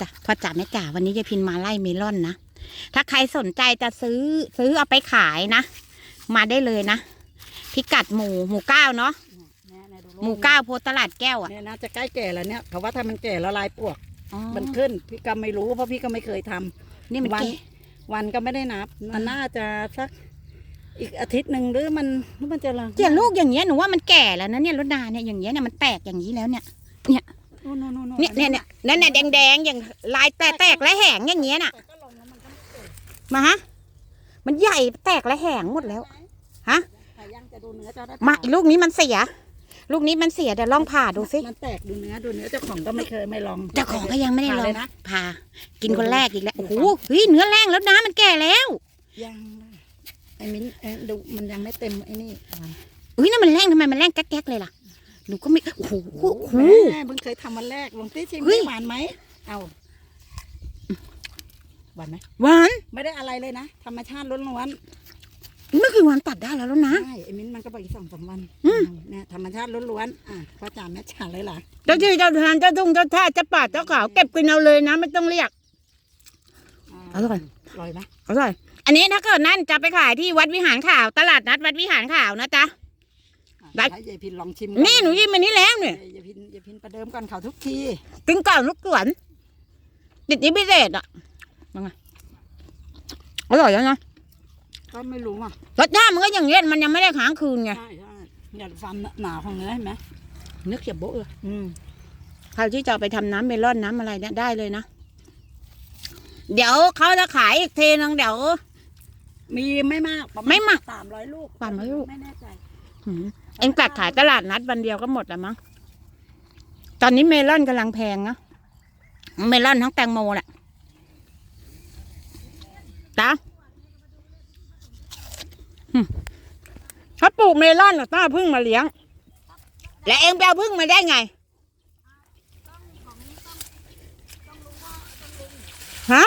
จ้ะพ่อจ๋าแม่จ๋าวันนี้ยายพินมาไล่เมลอนนะ ถ้าใครสนใจจะซื้อซื้อเอาไปขายนะ มาได้เลยนะ พิกัดหมู่หมู่เก้าเนาะเนี่ยเนี่ยดูลูหมู่เก้าโพธิ์ตลาดแก้วอะเนี่ยนะจะใกล้แก่แล้วเนี่ยเขาว่าถ้ามันแก่แล้วลายปวกอ๋อมันขึ้นพี่ก็ไม่รู้เพราะพี่ก็ไม่เคยทำนี่มันวันแก่วันก็ไม่ได้นับมันน่าจะสักอีกอาทิตย์หนึ่งหรือมันหรือมันจะละเจียลูกอย่างเงี้ยหนูว่ามันแก่แล้วนะเนี่ยรถดาเนี่ยอย่างเงี้ยเนี่ยมันแตกอย่างนี้แล้วเนี่ยนู่นนู่นนู่น เนี่ยเนี่ยเนี่ยนั่นน่ะแดงๆอย่างลายแตกๆและแหงอย่างเงี้ยน่ะแต่ก็ลงแล้วมันก็ไม่เกิดมาฮะ มันใหญ่แตกและแหงหมดแล้ว ฮะใครยังจะดูเนื้อเจ้าได้มาอีกลูกนี้มันเสีย ลูกนี้มันเสียเดี๋ยวลองผ่าดูสิมันแตกดูเนื้อดูเนื้อเจ้าของก็ไม่เคยไม่ลองเจ้าของก็ยังไม่ได้ลผ่าอเลงยนะผ่า กินคนแรกอีกแล้วโอ้โหเฮ้ยเนื้อแรงแล้วนะมันแก่แล้วยังเลยไอ้มิ้นเอ้ยดูมันยังไม่เต็มไอ้นี่เฮ้ยนั่นมันแรงทำไมมันแรงแก๊กๆเลยล่ะ หนูก็ไม่โอ้โหโอ้โห แม่เพิ่งเคยทำวันแรกลองตีชิมเฮ้ยหวานไหมเอาหวานไหมหวานไม่ได้อะไรเลยนะธรรมชาติล้วนไม่กี่วันตัดได้แล้วแล้วๆนะ ใช่ไอ้มิ้นมันก็บอกอีกสองสามวันอืมเนี่ยธรรมชาติล้วนๆอะพ่อจ๋าแม่จ๋าเลยล่ะเจ้าที่เจ้าทานเจ้าทุ่งเจ้าท่าเจ้าป่าเจ้าเขาเก็บกินเอาเลยนะไม่ต้องเรียกอร่อย อร่อยไหมอร่อย อันนี้ถ้าเกิดนั่นจะไปขายที่วัดวิหารข่าว ตลาดนัดวัดวิหารข่าวนะจ๊ะ ได้ ให้ยายพินลองชิมนี่หนูยิ้มอันนี้แล้วเนี่ย ยายพินยายพินประเดิมก่อนเขาทุกทีกินก่อนลูกสวนติดนี้พิเศษอะยังไงอร่อยแล้วนะก็ไม่รู้อะรสชาติมันก็อย่างเงี้ยมันยังไม่ได้ค้างคืนไงใช่ใช่เนี่ยความหนาของเนื้อเห็นไหมเนื้อเขียบโบ๊ะเลยอืมใครที่จะเอาไปทำน้ำเมลอนน้ำอะไรเนี่ยได้เลยนะ เดี๋ยวเขาจะขายอีกทีนึงเดี๋ยว มีไม่มากประาณไม่มากสามร้อยลูกสามร้อยลูกไม่แน่ใจ หืม เอ็งตัดขายตลาดนัดวันเดียวก็หมดแล้วมั้ง ตอนนี้เมลอนกำลังแพงนะเมลอนทั้งแตงโมแหละจ้าถ้าปลูกเมลอนน่ะต้าพึ่งมาเลี้ยง และเอ็งไปเอาพึ่งมาได้ไง ฮะ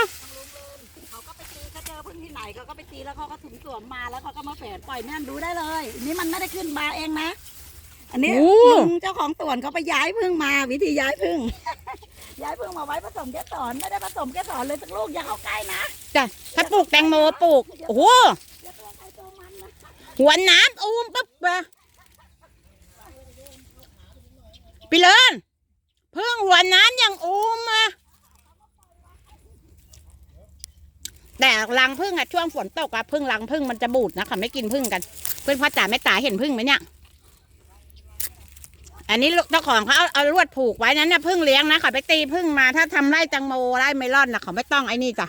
เขาก็ไปตีเขาเจอพึ่งที่ไหน เขาก็ไปตีแล้วเขาก็ถุงสวมมาแล้วเขาก็มาแฝดปล่อยแม่นดูได้เลยอันนี่มันไม่ได้ขึ้นมาเองนะ อันนี้โอ้ ลุงเจ้าของสวนเขาไปย้ายพึ่งมา วิธีย้ายพึ่ง ย้ายพึ่งมาไว้ผสมแกสอนไม่ได้ผสมแกสอนเลยสักลูกอย่าเข้าใกล้นะจ้ะถ้าปลูกแตงโมปลูก โอ้โหอย่าตัวใครตัวมันนะหัวน้ำอูมปั๊บไปพี่เลินพึ่งหัวน้ำอย่างอูมมา แต่รังพึ่งอะช่วงฝนตกอะพึ่งรังพึ่งมันจะบูดนะเขาไม่กินพึ่งกัน เพื่อนพ่อจ๋าแม่จ๋าเห็นพึ่งไหมเนี่ยอันนี้เจ้าของเขาเอาเอาลวดผูกไว้นั้นนะพึ่งเลี้ยงนะเขาไปตีพึ่งมาถ้าทำไร่แตังโมไร่เมลอนนะเขาไม่ต้องไอ้นี่จ้ะ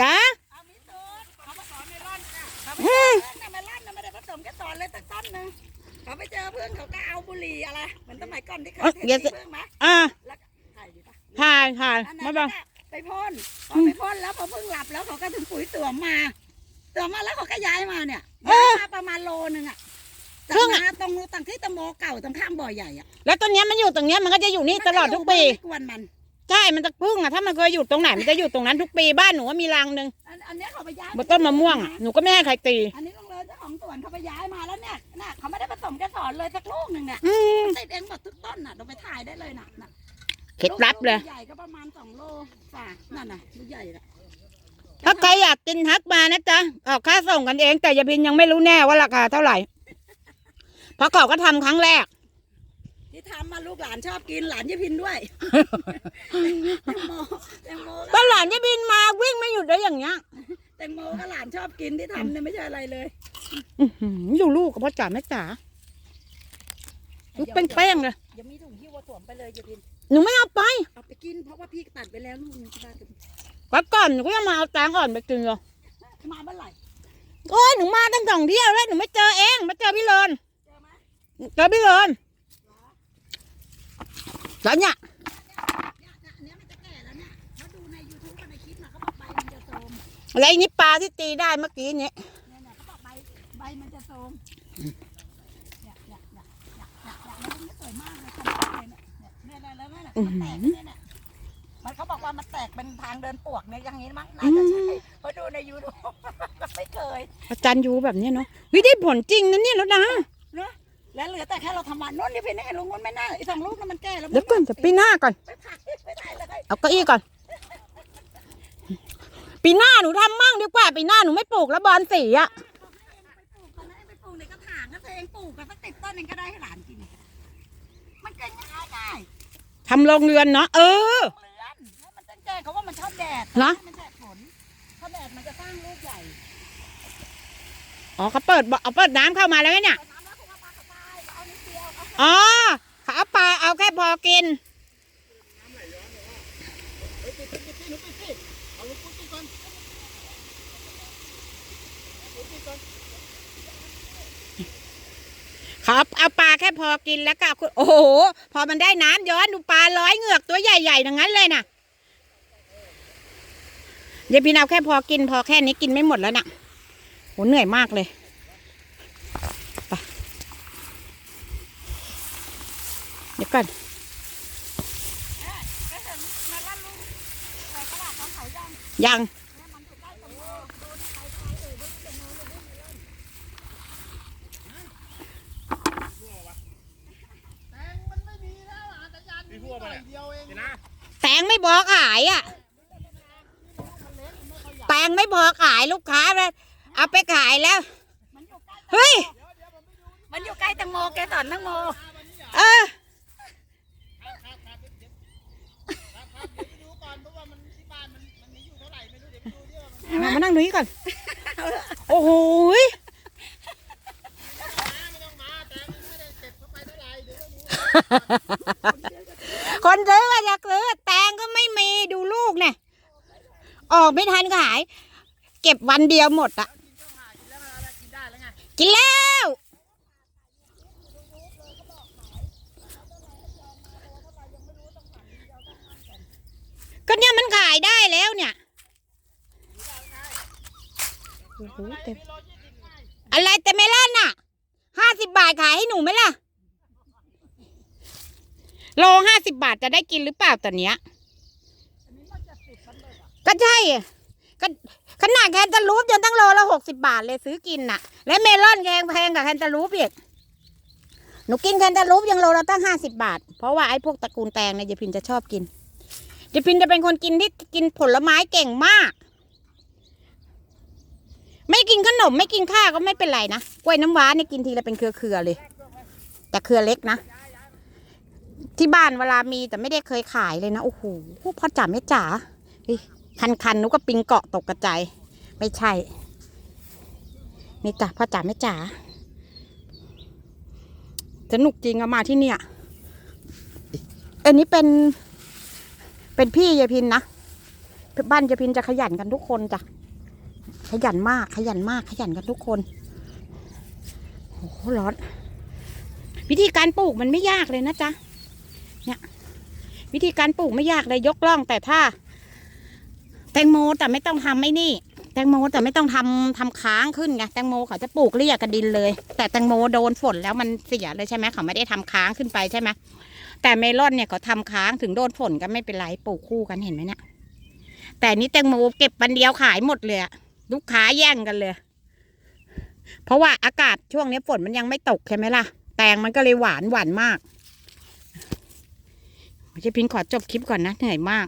จ้าเอามิสูดเขามาสอนเมลอนค่ะเขาไปอืเจอมเพื่อนน่ะเมลอนน่ะไม่ได้ผสมแกสอนเลยสักต้นนึง เขาไปเจอเพื่อนเขาก็เอาบุหรี่อะไรเหมือนสมัยก่อนที่เคยเห็นตีเพื่อนไหมอ่าถ่ายดีปะถ่ายถ่ายอันมานั้นบังน่ะไปพ่นพอไปพ่นแล้วพอเพิ่งหลับแล้วเขาก็ถึงปุ๋ยสวมมาสวมมาแล้วเขาก็ย้ายมาเนี่ยย้ายมาประมาณโลนึงอะจากมาตรงตรงที่ตะโมเก่าตรงข้ามบ่อใหญ่อะแล้วต้นเนี้ยมันอยู่ตรงเนี้ยมันก็จะอยู่นี่ตลอดทุกปีมันไม่กวนมันใช่ มันจะพึ่งอะถ้ามันเคยอยู่ตรงไหน มันจะอยู่ตรงนั้นทุกปี บ้านหนูว่ามีรังหนึ่งอันอันเนี้ยเขาไปย้ายบนต้นมะม่วงอะหนูก็ไม่ให้ใครตี อันนี้ลงเลยเจ้าของสวนเขาไปย้ายมาแล้วเนี่ย น่ะเขาไม่ได้ผสมแกสอนเลยสักลูกหนึ่งเนี่ยอืมติดเองหมดทุกต้นน่ะเราไปถ่ายได้เลยน่ะน่ะเคล็ดลับเลย กใหญ่ก็ประมาณสองโลฝ่านั่นน่ะลูกใหญ่น่ะถ้าใครอยากกินทักมานะจ๊ะออกค่าส่งกันเอง แต่ยาพินยังไม่รู้แน่ว่าราคาเท่าไหร่ เพราะเขาก็ทำครั้งแรก ที่ทำมาลูกหลานชอบกินหลานยี่พินด้วยแตงโมแตงโมตอนหลานยาพินมาวิ่งไม่หยุดได้อย่างเงี้ย แตงโมก็หลานชอบกินที่ทำเนี่ยไม่ใช่อะไรเลย อื้อหืออยู่ลูกกับพ่อจ๋าแม่จ๋าลูกเป็นแป้งเลยยังมีถุงที่วัวสวมไปเลยยี่พินหนูไม่เอาไปเอาไปกินเพราะว่าพี่ตัดไปแล้วลูกนึงที่บ้านก็ก่อนหนูก็ยังมาเอาแตงอ่อนไปกินเลยมาเมื่อไหร่โอ้ยหนูมาตั้งสองเที่ยวแล้วหนูไม่เจอเองมาเจอพี่เลนเจอไหมเจอพี่เลนแล้วเนี่ยเนี่ยเนี่ยอันเนี้ยมันจะแก่แล้วเนี่ยเขาดูใน YouTube กับในคลิปน่ะเขาบอกใบมันจะโทรม อะไรนี่ปลาที่ตีได้เมื่อกี้นี้เนี่ย มเนี่ยเนี่ยเนี่ยเนี่ยเนี่ยเนี่ยมันสวยมากเลยทำได้เลยเนี่ยเนี่ยเนี่ยเนี่ยแล้วมันแตกเนี่ยเนี่ยมันเขาบอกว่ามันแตกเป็นทางเดินปวกเนี่ยอย่างนี้มั้งน่าจะใช่เพราะดูในยูทูบไม่เคยอาจารย์ยูแบบนี้เนาะวิได้ผลจริงนะเนี่ยแล้วนะแล้วเหลือแต่แค่เราทำมันโน่นนี่พี่แน่ลุงมันไม่น่าอ้สองลูกนั้นมันแก่แล้วเดี๋ยวก่อนจะปีหน้าก่อนเอาเก้าอี้ก่อน ปีหน้าหนูทำมั่งดีกว่าปีหน้าหนูไม่ปลูกแล้วบอลสีอะ ลูกกันสักติดต้นหนึงก็ได้ให้หลานกิน มันเกินง่ายง่ายทำโรงเรือนเนาะเออๆเรือนให้มันแจ้งๆเขาว่ามันชอบแดดเหรอ ให้มันแดดฝนถ้าแดดมันจะสร้างลูกใหญ่อ๋อเขาเปิดบ่เอาเปิดน้ำเข้ามาแล้วเนี่ยแต่น้ำแล้วเขาก็ปลากระต่ายเอานิดเดียวเอาอ๋อเขาเอาปลาเอาแค่พอกินเขาเอาเอาปลาแค่พอกินแล้วก็โอ้โห พอมันได้น้ำย้อนดูปลาร้อยเหงือกตัวใหญ่ๆอย่างนั้นเลยน่ะเดียพี่เอาแค่พอกินพอแค่นี้กินไม่หมดแล้วน่ะโหเหนื่อยมากเลยไปเดี๋ยวก่อนก็เแตงไม่บอกขายอะ แตงไม่บอกขายลูกค้าเลยเอาไปขายแล้วมันอยู่ใกล้เฮ้ย มันอยู่ใกล้แตังโมแกสอนแตังโม เออดูก่อนเพราะว่ามันที่บ้านมันมันมีอยู่เท่าไหร่ไม่รู้เดี๋ยวไปดูดิว่ามันมามานั่งดูนี่ก่อน โอ้โห ออกไม่ทันขาย เก็บวันเดียวหมดอะกินแล้วกินได้แล้วไงกินแล้ว ก็เนี่ยมันขายได้แล้วเนี่ยโอ้โหเต็มอะไรแต่ไม่ล่นน่ะห้าสิบบาทขายให้หนูไหมล่ะ โลห้าสิบบาทจะได้กินหรือเปล่าตอนเนี้ย ก็ใช่ก็ขนาดแคนตาลูปยังตั้งโลละหกสิบาทเลยซื้อกินน่ะ และเมลอนแพงแพงกับแคนตาลูปอีกหนูกินแคนตาลูปยังโลละตั้งห้าสิบาท เพราะว่าไอ้พวกตระกูลแตงเนี่ยยายพินจะชอบกินยายพินจะเป็นคนกินที่กินผลไม้เก่งมาก ไม่กินขนมไม่กินข้าวก็ไม่เป็นไรนะกล้วยน้ำว้าเนี่ยกินทีละเป็นเครือๆเลย แต่เครือเล็กนะที่บ้านเวลามีแต่ไม่ได้เคยขายเลยนะโอ้โหพ่อจ๋าแม่จ๋าเฮ้ย คันๆนุกก็ปิงเกาะตกกระจายไม่ใช่ นี่จ้ะพ่อจ๋าแม่จ๋าสนุกจริงอะมาที่เนี่ยอันนี้เป็น เป็นพี่ยายพินนะบ้านยายพินจะขยันกันทุกคนจ้ะขยันมาก ขยันมาก ขยันกันทุกคนโอ้โหร้อนวิธีการปลูกมันไม่ยากเลยนะจ๊ะเนี่ย วิธีการปลูกไม่ยากเลยยกล่องแต่ถ้า แตงโมแต่ไม่ต้องทำไม่นี่ แตงโมแต่ไม่ต้องทำทำค้างขึ้นไงแตงโมเขาจะปลูกเรียกกับดินเลย แต่แตงโมโดนฝนแล้วมันเสียเลยใช่ไหมเขาไม่ได้ทำค้างขึ้นไปใช่ไหมแต่เมลอนเนี่ยเขาทำค้างถึงโดนฝนก็ไม่เป็นไรปลูกคู่กันเห็นไหมเนี่ยแต่นี่แตงโมเก็บวันเดียวขายหมดเลยลูกค้าแย่งกันเลย เพราะว่าอากาศช่วงนี้ฝนมันยังไม่ตกใช่ไหมล่ะ แตงมันก็เลยหวานหวานมากเจพินขอจบคลิปก่อนนะเหนื่อยมาก